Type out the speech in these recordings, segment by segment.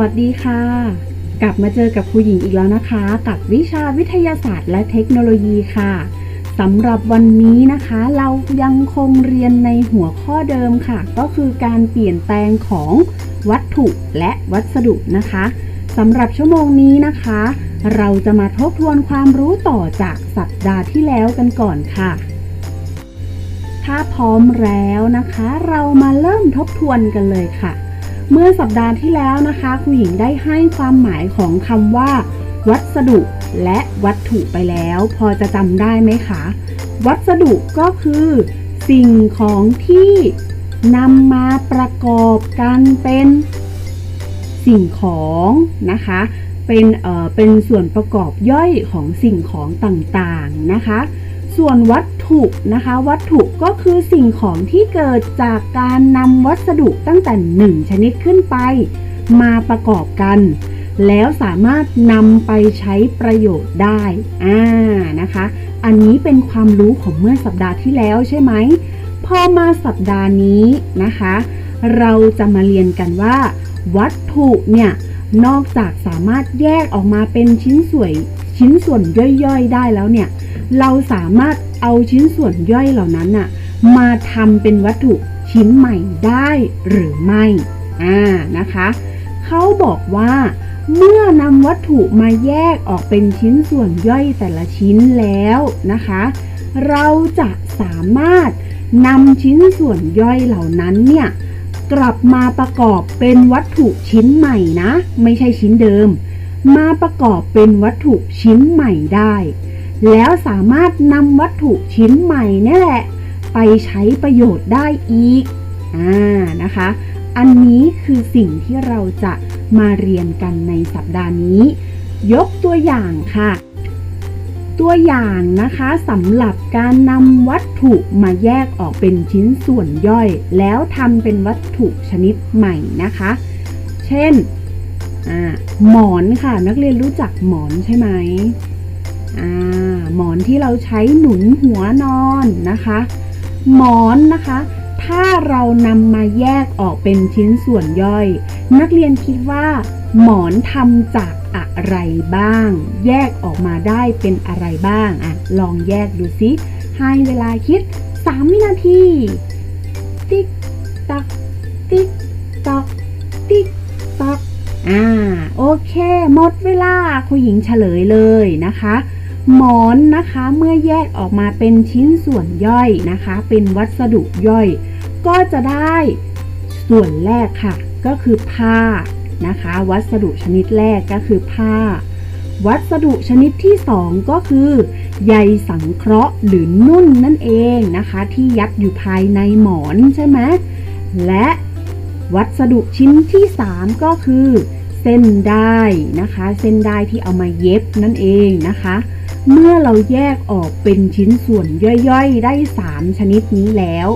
วัสดีค่ะ กลับมาเจอกับครูหญิงอีกแล้วนะคะ กับวิชาวิทยาศาสตร์และเทคโนโลยีค่ะสำหรับวันนี้นะคะ เรายังคงเรียนในหัวข้อเดิมค่ะ ก็คือการเปลี่ยนแปลงของวัตถุและวัสดุนะคะสำหรับชั่วโมงนี้นะคะ เราจะมาทบทวนความรู้ต่อจากสัปดาห์ที่แล้วกันก่อนค่ะ ถ้าพร้อมแล้วนะคะ เรามาเริ่มทบทวนกันเลยค่ะ เมื่อสัปดาห์ที่แล้วนะคะครูหญิงได้ให้ความหมายของคำว่า วัสดุ และวัตถุไปแล้ว พอจะจำได้ไหมคะ วัสดุก็คือ สิ่งของที่นำมาประกอบกันเป็นสิ่งของนะคะ เป็นเอ่อเป็นส่วนประกอบย่อยของสิ่งของต่างๆนะคะ ส่วนวัตถุนะคะ วัตถุก็คือสิ่งของที่เกิดจากการนำวัสดุตั้งแต่หนึ่งชนิดขึ้นไป มาประกอบกัน แล้วสามารถนำไปใช้ประโยชน์ได้อ่านะคะ อันนี้เป็นความรู้ของเมื่อสัปดาห์ที่แล้วใช่ไหมพอมาสัปดาห์นี้นะคะ เราจะมาเรียนกันว่า วัตถุเนี่ยนอกจากสามารถแยกออกมาเป็นชิ้นส่วนชิ้นส่วนย่อยๆ ได้แล้วเนี่ย เราสามารถเอาชิ้นส่วนย่อยเหล่านั้นน่ะมาทำเป็นวัตถุชิ้นใหม่ได้หรือไม่อ่านะคะเขาบอกว่าเมื่อนำวัตถุมาแยกออกเป็นชิ้นส่วนย่อยแต่ละชิ้นแล้วนะคะ เราจะสามารถนำชิ้นส่วนย่อยเหล่านั้นเนี่ยกลับมาประกอบเป็นวัตถุชิ้นใหม่นะ ไม่ใช่ชิ้นเดิม มาประกอบเป็นวัตถุชิ้นใหม่ได้ แล้วสามารถนำวัตถุชิ้นใหม่นี่แหละ ไปใช้ประโยชน์ได้อีกอ่านะคะ อันนี้คือสิ่งที่เราจะมาเรียนกันในสัปดาห์นี้ ยกตัวอย่างค่ะ ตัวอย่างนะคะสำหรับการนำวัตถุมาแยกออกเป็นชิ้นส่วนย่อย แล้วทำเป็นวัตถุชนิดใหม่นะคะ เช่นหมอนค่ะนักเรียนรู้จักหมอนใช่ไหม อ่าหมอนที่เราใช้หนุนหัวนอนนะคะ หมอนนะคะ ถ้าเรานำมาแยกออกเป็นชิ้นส่วนย่อย นักเรียนคิดว่า หมอนทำจากอะไรบ้าง แยกออกมาได้เป็นอะไรบ้างอะลองแยกดูซิให้เวลาคิด 3 วินาที ติ๊กตัก ติ๊กตัก ติ๊กตัก อ่า โอเค หมดเวลาคุณหญิงเฉลยเลยนะคะ หมอนนะคะเมื่อแยกออกมาเป็นชิ้นส่วนย่อยนะคะ เป็นวัสดุย่อย ก็จะได้ส่วนแรกค่ะ ก็คือผ้านะคะ วัสดุชนิดแรกก็คือผ้า วัสดุชนิดที่สองก็คือ ใยสังเคราะห์หรือนุ่นนั่นเองนะคะ ที่ยัดอยู่ภายในหมอนใช่ไหมและวัสดุชิ้นที่สามก็คือ เส้นได้นะคะ เส้นได้ที่เอามาเย็บนั่นเองนะคะ เมื่อเราแยกออกเป็นชิ้นส่วนย่อยๆ ได้ 3 ชนิดนี้แล้ว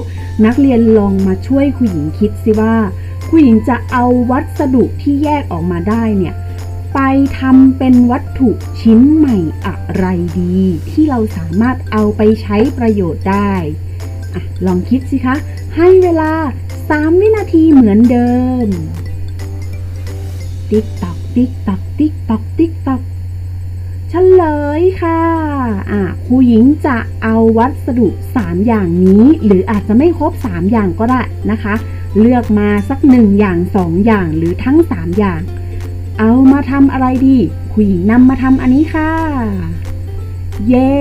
นักเรียนลองมาช่วยคุณหญิงคิดสิว่าคุณหญิงจะเอาวัสดุที่แยกออกมาได้เนี่ยไปทำเป็นวัตถุชิ้นใหม่อะไรดี ที่เราสามารถเอาไปใช้ประโยชน์ได้อะลองคิดสิคะ ให้เวลา 3 วินาทีเหมือนเดิม ติ๊กตอกติ๊กตอกติ๊กตอกติ๊กตอกเฉลยค่ะ อะครูหญิงจะเอาวัสดุ 3 อย่างนี้ หรืออาจจะไม่ครบ 3 อย่างก็ได้นะคะ เลือกมาสักหนึ่งอย่างสองอย่างหรือทั้ง 3 อย่าง เอามาทำอะไรดีครูหญิงนำมาทำอันนี้ค่ะ เย้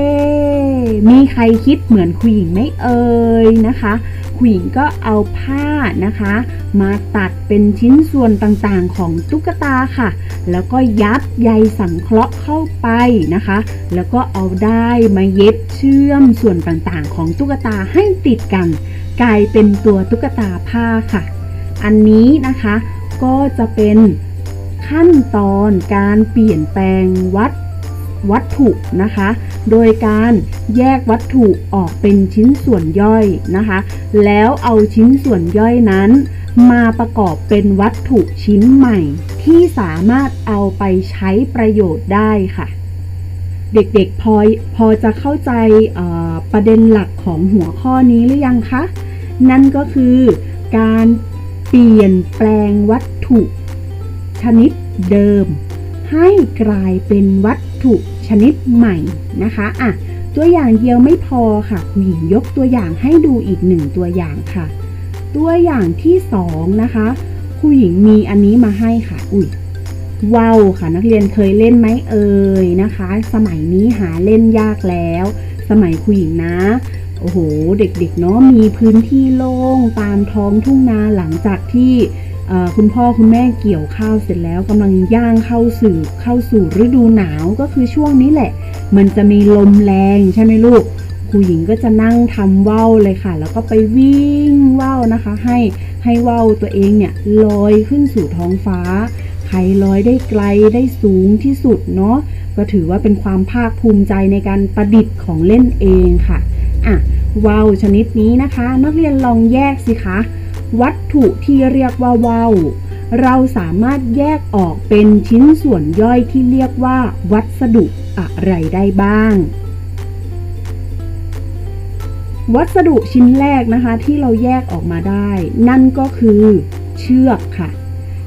มีใครคิดเหมือนครูหญิงไหมเอ่ยนะคะ ครูหญิงก็เอาผ้านะคะ มาตัดเป็นชิ้นส่วนต่างๆของตุ๊กตาค่ะ แล้วก็ยัดใยสังเคราะห์เข้าไปนะคะ แล้วก็เอาได้มาเย็บเชื่อมส่วนต่างๆ ของตุ๊กตาให้ติดกัน กลายเป็นตัวตุ๊กตาผ้าค่ะ อันนี้นะคะก็จะเป็นขั้นตอนการเปลี่ยนแปลงวัตวัตถุนะคะ โดยการแยกวัตถุออกเป็นชิ้นส่วนย่อยนะคะ แล้วเอาชิ้นส่วนย่อยนั้น มาประกอบเป็นวัตถุชิ้นใหม่ ที่สามารถเอาไปใช้ประโยชน์ได้ค่ะ เด็กๆพอพอจะเข้าใจประเด็นหลักของหัวข้อนี้หรือยังคะ นั่นก็คือการเปลี่ยนแปลงวัตถุ ชนิดเดิม ให้กลายเป็นวัตถุ ชนิดใหม่นะคะอะตัวอย่างเดียวไม่พอค่ะคุณหญิงยกตัวอย่างให้ดูอีกหนึ่งตัวอย่างค่ะ ตัวอย่างที่สองนะคะครูหญิงมีอันนี้มาให้ค่ะ อุ้ยว้าวค่ะนักเรียนเคยเล่นไหมเอ่ยนะคะ สมัยนี้หาเล่นยากแล้ว สมัยครูหญิงนะโอ้โห เด็กๆเนาะมีพื้นที่โล่งตามท้องทุ่งนาหลังจากที่ คุณพ่อคุณแม่เกี่ยวข้าวเสร็จแล้วกำลังย่างเข้าสู่เข้าสู่ฤดูหนาวก็คือช่วงนี้แหละ มันจะมีลมแรงใช่ไหมลูกครูหญิงก็จะนั่งทำว่าวเลยค่ะ แล้วก็ไปวิ่งว่าวนะคะ ให้ให้ว่าวตัวเองเนี่ยลอยขึ้นสู่ท้องฟ้า ใครลอยได้ไกลได้สูงที่สุดเนาะก็ถือว่าเป็นความภาคภูมิใจในการประดิษฐ์ของเล่นเองค่ะอะว่าวชนิดนี้นะคะ นักเรียนลองแยกสิคะ วัตถุที่เรียกว่าว่าวเราสามารถแยกออกเป็นชิ้นส่วนย่อยที่เรียกว่า วัสดุอะไรได้บ้าง วัสดุชิ้นแรกนะคะที่เราแยกออกมาได้ นั่นก็คือเชือกค่ะ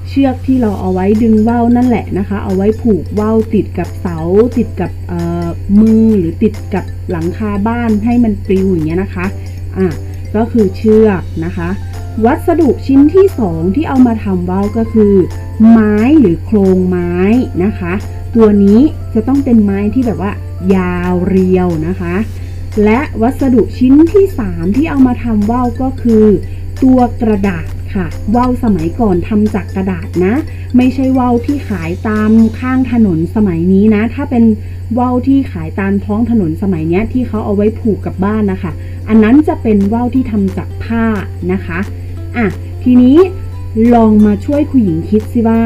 เชือกที่เราเอาไว้ดึงว่าวนั่นแหละนะคะ เอาไว้ผูกว่าวติดกับเสา ติดกับมือหรือติดกับหลังคาบ้านให้มันปลิวอย่างเงี้ยนะคะอะก็คือเชือกนะคะ วัสดุชิ้นที่สองที่เอามาทำว่าวก็คือ ไม้หรือโครงไม้นะคะ ตัวนี้จะต้องเป็นไม้ที่แบบว่า ยาวเรียวนะคะ และวัสดุชิ้นที่ 3 ที่เอามาทำว่าวก็คือ ตัวกระดาษค่ะว่าวสมัยก่อนทำจากกระดาษนะ ไม่ใช่ว่าวที่ขายตามข้างถนนสมัยนี้นะ ถ้าเป็นว่าวที่ขายตามท้องถนนสมัยนี้ที่เขาเอาไว้ผูกกับบ้านนะคะ อันนั้นจะเป็นว่าวที่ทำจากผ้านะคะ อะทีนี้ลองมาช่วยคุณหญิงคิดสิว่า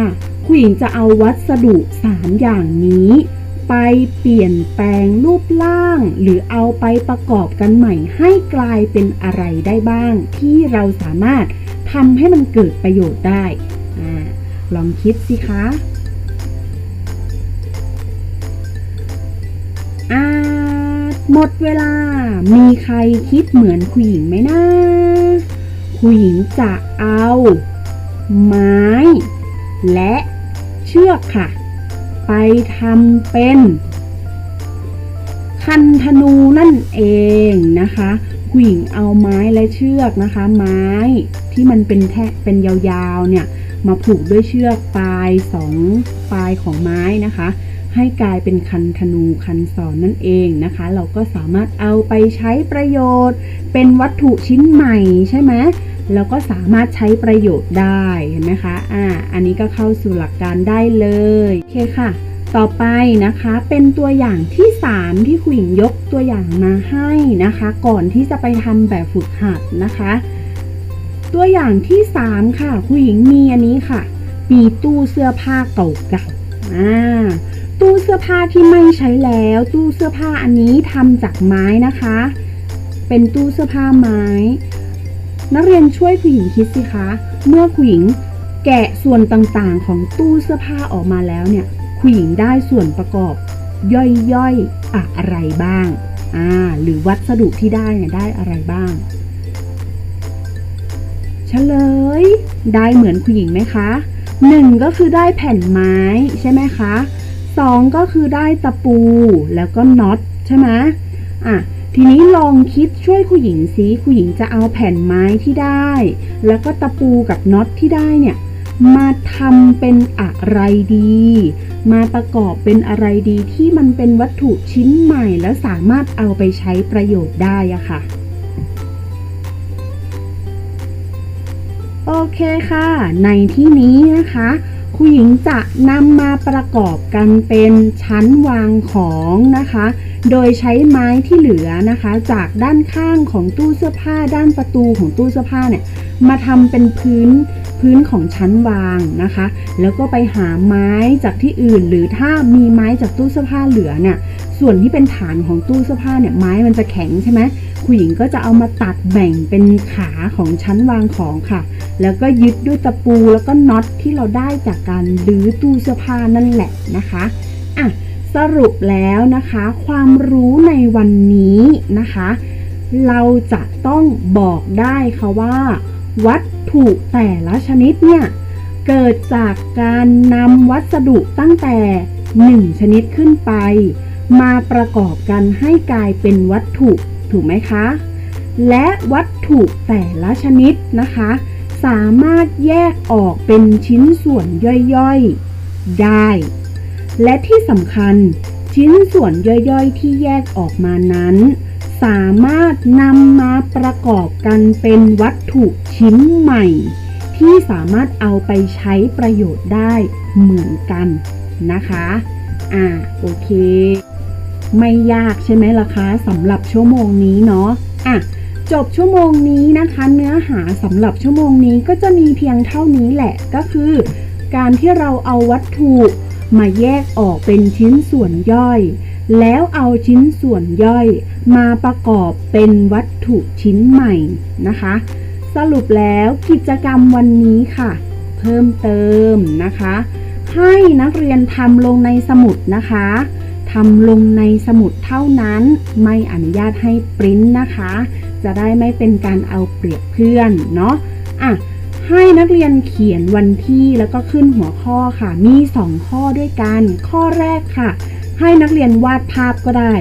คุณหญิงจะเอาวัสดุ 3 อย่างนี้ ไปเปลี่ยนแปลงรูปร่าง หรือเอาไปประกอบกันใหม่ ให้กลายเป็นอะไรได้บ้าง ที่เราสามารถทำให้มันเกิดประโยชน์ได้อลองคิดสิคะอ่าหมดเวลา มีใครคิดเหมือนคุณหญิงไหมนะ คุณหญิงจะเอา ไม้ และเชือกค่ะ ไปทำเป็น คันธนูนั่นเองนะคะผู้หญิงเอาไม้และเชือกนะคะ ไม้ที่มันเป็นแท่เป็นยาวๆเนี่ยมาผูกด้วยเชือกปลายสองปลายของไม้นะคะ ให้กลายเป็นคันธนูคันศรนนั่นเองนะคะ เราก็สามารถเอาไปใช้ประโยชน์ เป็นวัตถุชิ้นใหม่ใช่ไหมแล้วก็สามารถใช้ประโยชน์ได้เห็นไหมคะอ่าอันนี้ก็เข้าสู่หลักการได้เลยโอเคค่ะ ต่อไปนะคะเป็นตัวอย่างที่ 3 ที่คุยหญิงยกตัวอย่างมาให้นะคะ ก่อนที่จะไปทำแบบฝึกหัดนะคะ ตัวอย่างที่ 3 ค่ะคุยหญิงมีอันนี้ค่ะ มีตู้เสื้อผ้าเก่าๆอ่า ตู้เสื้อผ้าที่ไม่ใช้แล้ว ตู้เสื้อผ้าอันนี้ทำจากไม้นะคะ เป็นตู้เสื้อผ้าไม้ นักเรียนช่วยผู้หญิงคิดสิคะ เมื่อผู้หญิงแกะส่วนต่างๆ ของตู้เสื้อผ้าออกมาแล้วเนี่ยผู้หญิงได้ส่วนประกอบย่อยๆอะไรบ้างอ่าหรือวัสดุที่ได้เนี่ยได้อะไรบ้างเฉลย ได้เหมือนผู้หญิงไหมคะหนึ่งก็คือได้แผ่นไม้ใช่ไหมคะ สองก็คือได้ตะปูแล้วก็น็อตใช่ไหมอะทีนี้ลองคิดช่วยผู้หญิงสิผู้หญิงจะเอาแผ่นไม้ที่ได้ แล้วก็ตะปูกับน็อตที่ได้เนี่ยมาทำเป็นอะไรดี มาประกอบเป็นอะไรดีที่มันเป็นวัตถุชิ้นใหม่แล้วสามารถเอาไปใช้ประโยชน์ได้อะค่ะ โอเคค่ะ ในที่นี้นะคะ ครูหญิงจะนำมาประกอบกันเป็นชั้นวางของนะคะ โดยใช้ไม้ที่เหลือนะคะ จากด้านข้างของตู้เสื้อผ้า ด้านประตูของตู้เสื้อผ้าเนี่ยมาทำเป็นพื้นพื้นของชั้นวางนะคะ แล้วก็ไปหาไม้จากที่อื่น หรือถ้ามีไม้จากตู้เสื้อผ้าเหลือเนี่ยส่วนที่เป็นฐานของตู้เสื้อผ้าเนี่ยไม้มันจะแข็งใช่ไหมผู้หญิงก็จะเอามาตัดแบ่งเป็นขาของชั้นวางของค่ะ แล้วก็ยึดด้วยตะปูแล้วก็น็อตที่เราได้จากการลื้อตู้เสื้อผ้านั่นแหละนะคะอะสรุปแล้วนะคะ ความรู้ในวันนี้นะคะ เราจะต้องบอกได้ค่ะว่า วัตถุแต่ละชนิดเนี่ยเกิดจากการนำวัสดุตั้งแต่ 1 ชนิดขึ้นไป มาประกอบกันให้กลายเป็นวัตถุถูกไหมคะ และวัตถุแต่ละชนิดนะคะ สามารถแยกออกเป็นชิ้นส่วนย่อยๆ ได้ และที่สำคัญชิ้นส่วนย่อยๆ ที่แยกออกมานั้น สามารถนำมาประกอบกันเป็นวัตถุชิ้นใหม่ ที่สามารถเอาไปใช้ประโยชน์ได้เหมือนกันนะคะ อ่า โอเค ไม่ยากใช่ไหมล่ะคะสำหรับชั่วโมงนี้เนาะ อะ จบชั่วโมงนี้นะคะ เนื้อหาสำหรับชั่วโมงนี้ก็จะมีเพียงเท่านี้แหละก็คือ การที่เราเอาวัตถุมาแยกออกเป็นชิ้นส่วนย่อย แล้วเอาชิ้นส่วนย่อย มาประกอบเป็นวัตถุชิ้นใหม่นะคะ สรุปแล้วกิจกรรมวันนี้ค่ะ เพิ่มเติมนะคะ ให้นักเรียนทำลงในสมุดนะคะทำลงในสมุดเท่านั้นไม่อนุญาตให้ปริ้นนะคะ จะได้ไม่เป็นการเอาเปรียบเพื่อนเนาะอะให้นักเรียนเขียนวันที่แล้วก็ขึ้นหัวข้อค่ะ มี 2 ข้อด้วยกัน ข้อแรกค่ะ ให้นักเรียนวาดภาพก็ได้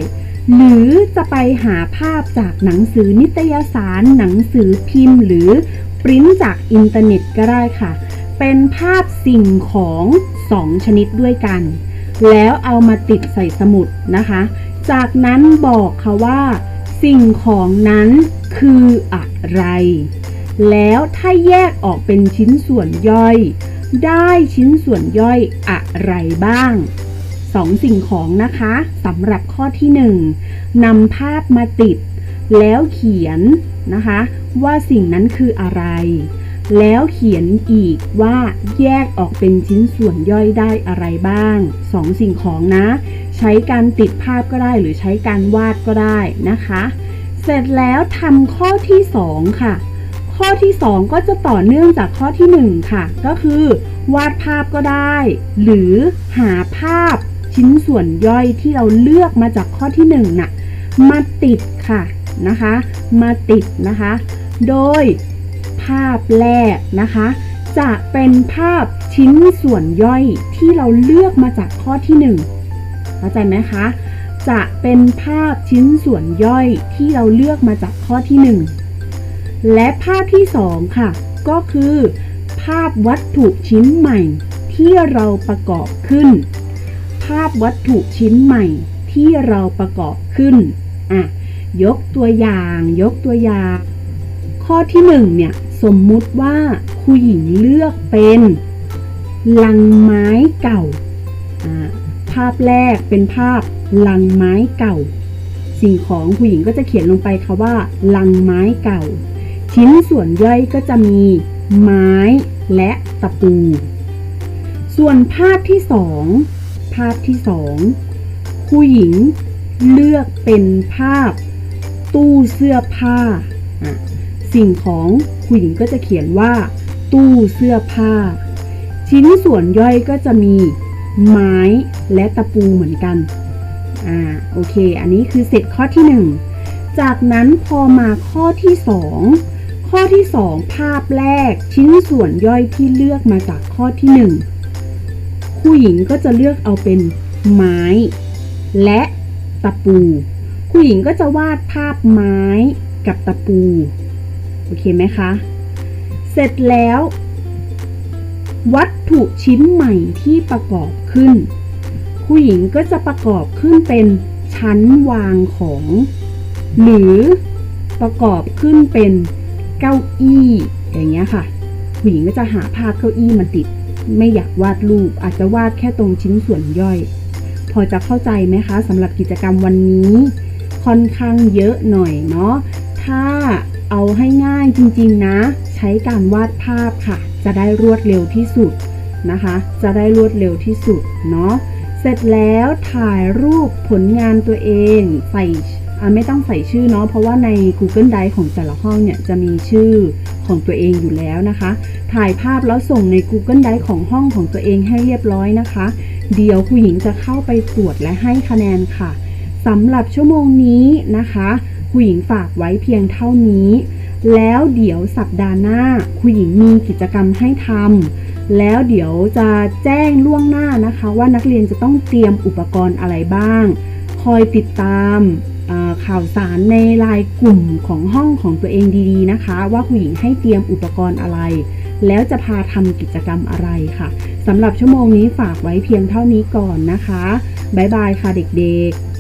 หรือจะไปหาภาพจากหนังสือนิตยสาร หนังสือพิมพ์ หรือปริ้นจากอินเทอร์เน็ตก็ได้ค่ะ เป็นภาพสิ่งของ 2 ชนิดด้วยกัน แล้วเอามาติดใส่สมุดนะคะ จากนั้นบอกค่ะว่า สิ่งของนั้นคืออะไร แล้วถ้าแยกออกเป็นชิ้นส่วนย่อย ได้ชิ้นส่วนย่อยอะไรบ้างสองสิ่งของนะคะสำหรับข้อที่หนึ่งนำภาพมาติด แล้วเขียนนะคะ ว่าสิ่งนั้นคืออะไร แล้วเขียนอีกว่าแยกออกเป็นชิ้นส่วนย่อยได้อะไรบ้างสองสิ่งของนะ ใช้การติดภาพก็ได้หรือใช้การวาดก็ได้นะคะ เสร็จแล้วทำข้อที่สองค่ะ ข้อที่ 2 ก็จะต่อเนื่องจากข้อที่ 1 ค่ะ ก็คือ วาดภาพก็ได้ หรือหาภาพชิ้นส่วนย่อยที่เราเลือกมาจากข้อที่1น่ะมาติดค่ะนะคะ มาติดนะคะ โดย ภาพแรกนะคะ จะเป็นภาพชิ้นส่วนย่อยที่เราเลือกมาจากข้อที่ 1 เข้าใจไหมคะ จะเป็นภาพชิ้นส่วนย่อยที่เราเลือกมาจากข้อที่ 1 และภาพที่สองค่ะ ก็คือ ภาพวัตถุชิ้นใหม่ที่เราประกอบขึ้น ภาพวัตถุชิ้นใหม่ที่เราประกอบขึ้นอะยกตัวอย่าง ยกตัวอย่าง ข้อที่หนึ่งเนี่ย สมมุติว่าครูหญิงเลือกเป็นลังไม้เก่า ภาพแรกเป็นภาพลังไม้เก่า สิ่งของครูหญิงก็จะเขียนลงไปค่ะว่า ลังไม้เก่า ชิ้นส่วนย่อยก็จะมีไม้และตะปู ส่วนภาพที่สองภาพที่สองครูหญิงเลือกเป็นภาพตู้เสื้อผ้า สิ่งของครูหญิงก็จะเขียนว่า ตู้เสื้อผ้า ชิ้นส่วนย่อยก็จะมีไม้และตะปูเหมือนกัน อ่า โอเค อันนี้คือเสร็จข้อที่หนึ่งจากนั้นพอมาข้อที่ 2 ข้อที่ 2 ภาพแรก ชิ้นส่วนย่อยที่เลือกมาจากข้อที่ 1 ผู้หญิงก็จะเลือกเอาเป็นไม้ และตะปู ผู้หญิงก็จะวาดภาพไม้กับตะปู โอเคไหมคะ เสร็จแล้ว วัตถุชิ้นใหม่ที่ประกอบขึ้น ผู้หญิงก็จะประกอบขึ้นเป็นชั้นวางของ หรือประกอบขึ้นเป็นเก้าอี้อย่างเงี้ยค่ะ ผู้หญิงก็จะหาภาพเก้าอี้มาติด ไม่อยากวาดรูปอาจจะวาดแค่ตรงชิ้นส่วนย่อย พอจะเข้าใจไหมคะสำหรับกิจกรรมวันนี้ ค่อนข้างเยอะหน่อยเนาะถ้า เอาให้ง่ายจริงๆนะ ใช้การวาดภาพค่ะ จะได้รวดเร็วที่สุดนะคะ จะได้รวดเร็วที่สุดเนาะเสร็จแล้วถ่ายรูปผลงานตัวเองใส่ไม่ต้องใส่ชื่อเนาะเพราะว่าใน Google Drive ของแต่ละห้องเนี่ยจะมีชื่อของตัวเองอยู่แล้วนะคะ ถ่ายภาพแล้วส่งใน Google Drive ของห้องของตัวเองให้เรียบร้อยนะคะ เดี๋ยวผู้หญิงจะเข้าไปตรวจและให้คะแนนค่ะสำหรับชั่วโมงนี้นะคะ ผู้หญิงฝากไว้เพียงเท่านี้ แล้วเดี๋ยวสัปดาห์หน้าผู้หญิงมีกิจกรรมให้ทำแล้วเดี๋ยวจะแจ้งล่วงหน้านะคะ ว่านักเรียนจะต้องเตรียมอุปกรณ์อะไรบ้าง คอยติดตามข่าวสารในไลน์กลุ่มของห้องของตัวเองดีๆนะคะ ว่าครูหญิงให้เตรียมอุปกรณ์อะไร แล้วจะพาทำกิจกรรมอะไรค่ะสำหรับชั่วโมงนี้ฝากไว้เพียงเท่านี้ก่อนนะคะ บ๊ายบายค่ะเด็กๆ